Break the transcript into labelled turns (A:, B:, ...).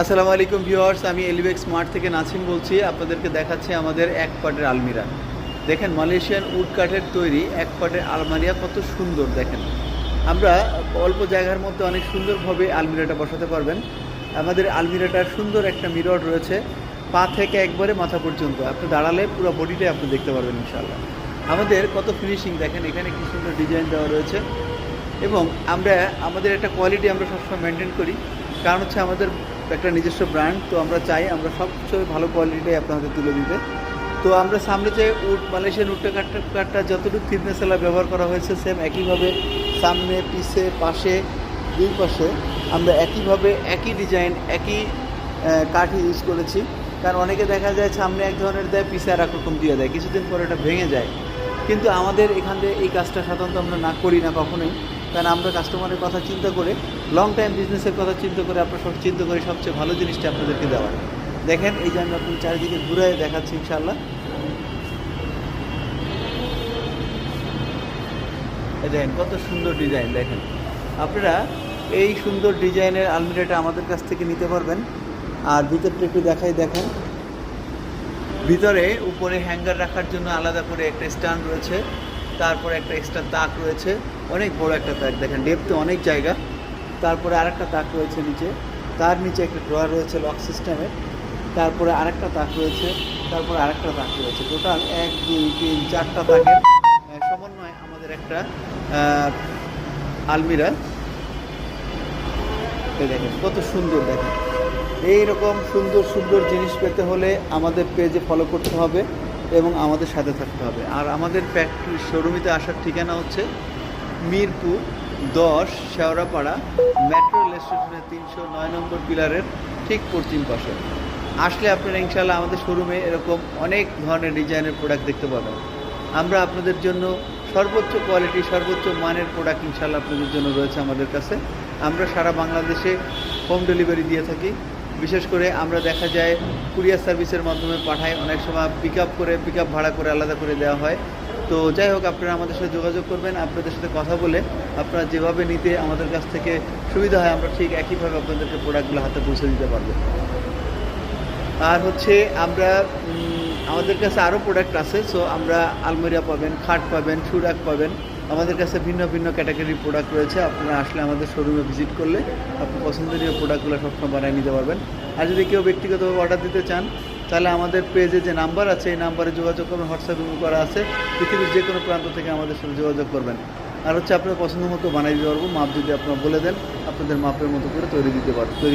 A: আসসালামু আলাইকুম ভিউয়ার্স, আমি এলিবেক স্মার্ট থেকে নাসিম বলছি। আপনাদেরকে দেখাচ্ছি আমাদের এক পাটের আলমিরা। দেখেন, মালয়েশিয়ান উড কাঠের তৈরি এক পাটের আলমারিয়া, কত সুন্দর, দেখেন। আমরা অল্প জায়গার মধ্যে অনেক সুন্দরভাবে আলমিরাটা বসাতে পারবেন। আমাদের আলমিরাটার সুন্দর একটা মিরর রয়েছে, পা থেকে একবারে মাথা পর্যন্ত। আপনি দাঁড়ালে পুরো বডিটাই আপনি দেখতে পারবেন ইনশাল্লাহ আমাদের কত ফিনিশিং, দেখেন, এখানে কি সুন্দর ডিজাইন দেওয়া রয়েছে। এবং আমরা, আমাদের একটা কোয়ালিটি আমরা সবসময় মেনটেন করি। কারণ হচ্ছে আমাদের একটা নিজস্ব ব্র্যান্ড তো আমরা চাই আমরা সবচেয়ে ভালো কোয়ালিটিটাই আপনাদের তুলে দিতে। তো আমরা সামনে যে উড মালয়েশিয়ান উডটা কাঠটা কাঠটা যতটুকু থিকনেস এলা ব্যবহার করা হয়েছে সেম একইভাবে সামনে, পিছে, পাশে, দুই পাশে আমরা একইভাবে একই ডিজাইন একই কাঠ ইউজ করেছি। কারণ অনেকে দেখা যায় সামনে এক ধরনের দেয়, পিছে আর এক রকম দিয়ে দেয়। কিছুদিন পরে এটা ভেঙে যায়। কিন্তু আমাদের এখান থেকে এই কাজটা সাধারণত আমরা না করি না কখনোই। কারণ আমরা কাস্টমারের কথা চিন্তা করে লং টাইম বিজনেসের কথা চিন্তা করে আপনার সব চিন্তা করে সবচেয়ে ভালো জিনিসটা আপনাদেরকে দেওয়া। দেখেন, এই যে আমি আপনি চারিদিকে ঘুরে দেখাচ্ছি ইনশাল্লাহ দেখেন, কত সুন্দর ডিজাইন দেখেন। আপনারা এই সুন্দর ডিজাইনের আলমিরাটা আমাদের কাছ থেকে নিতে পারবেন। আর ভিতরটা একটু দেখাই, দেখেন। ভিতরে উপরে হ্যাঙ্গার রাখার জন্য আলাদা করে একটা স্ট্যান্ড রয়েছে। তারপরে একটা এক্সট্রা তাক রয়েছে। অনেক বড় একটা তাক দেখেন ডেপতে অনেক জায়গা। তারপরে আরেকটা তাক রয়েছে নিচে। তার নিচে একটা ড্রয়ার রয়েছে লক সিস্টেমের তারপরে আরেকটা তাক রয়েছে। তারপরে আরেকটা তাক রয়েছে। টোটাল এক দুই তিন চারটা আহ, সমন্বয়ে আমাদের একটা আলমিরা। দেখেন কত সুন্দর দেখেন। এইরকম সুন্দর সুন্দর জিনিস পেতে হলে আমাদের পেজে ফলো করতে হবে। এবং আমাদের সাথে থাকতে হবে। আর আমাদের ফ্যাক্টরি শোরুমিতে আসার ঠিকানা হচ্ছে মিরপুর দশ শেওড়াপাড়া মেট্রো রেল স্টেশনের তিনশো নয় নম্বর পিলারের ঠিক পশ্চিম পাশে। আসলে আপনারা ইনশাল্লাহ আমাদের শোরুমে এরকম অনেক ধরনের ডিজাইনের প্রোডাক্ট দেখতে পাবেন। আমরা আপনাদের জন্য সর্বোচ্চ কোয়ালিটি সর্বোচ্চ মানের প্রোডাক্ট ইনশাল্লাহ আপনাদের জন্য রয়েছে আমাদের কাছে। আমরা সারা বাংলাদেশে হোম ডেলিভারি দিয়ে থাকি। বিশেষ করে আমরা দেখা যায় কুরিয়ার সার্ভিসের মাধ্যমে পাঠাই। অনেক সময় পিক আপ করে পিক আপ ভাড়া করে আলাদা করে দেওয়া হয়। তো যাই হোক, আপনারা আমাদের সাথে যোগাযোগ করবেন, আপনাদের সাথে কথা বলে আপনারা যেভাবে নিতে আমাদের কাছ থেকে সুবিধা হয়, আমরা ঠিক একইভাবে আপনাদেরকে প্রোডাক্টগুলো হাতে পৌঁছে দিতে পারব। আর হচ্ছে আমরা আমাদের কাছে আরও প্রোডাক্ট আছে সো আমরা আলমিরা পাবেন, খাট পাবেন, সুরাক পাবেন। আমাদের কাছে ভিন্ন ভিন্ন ক্যাটাগরির প্রোডাক্ট রয়েছে। আপনারা আসলে আমাদের শোরুমে ভিজিট করলে আপনি পছন্দনীয় প্রোডাক্টগুলো সবসময় বানিয়ে নিতে পারবেন। আর যদি কেউ ব্যক্তিগতভাবে অর্ডার দিতে চান, তাহলে আমাদের পেজে যে নাম্বার আছে, এই নাম্বারে যোগাযোগ করবেন হোয়াটসঅ্যাপ ইমেল করা আছে। পৃথিবীর যে কোনো প্রান্ত থেকে আমাদের সাথে যোগাযোগ করবেন। আর হচ্ছে আপনার পছন্দ মতো বানিয়ে দিতে পারব। মাপ যদি আপনারা বলে দেন, আপনাদের মাপের মতো করে তৈরি দিতে পার তৈরি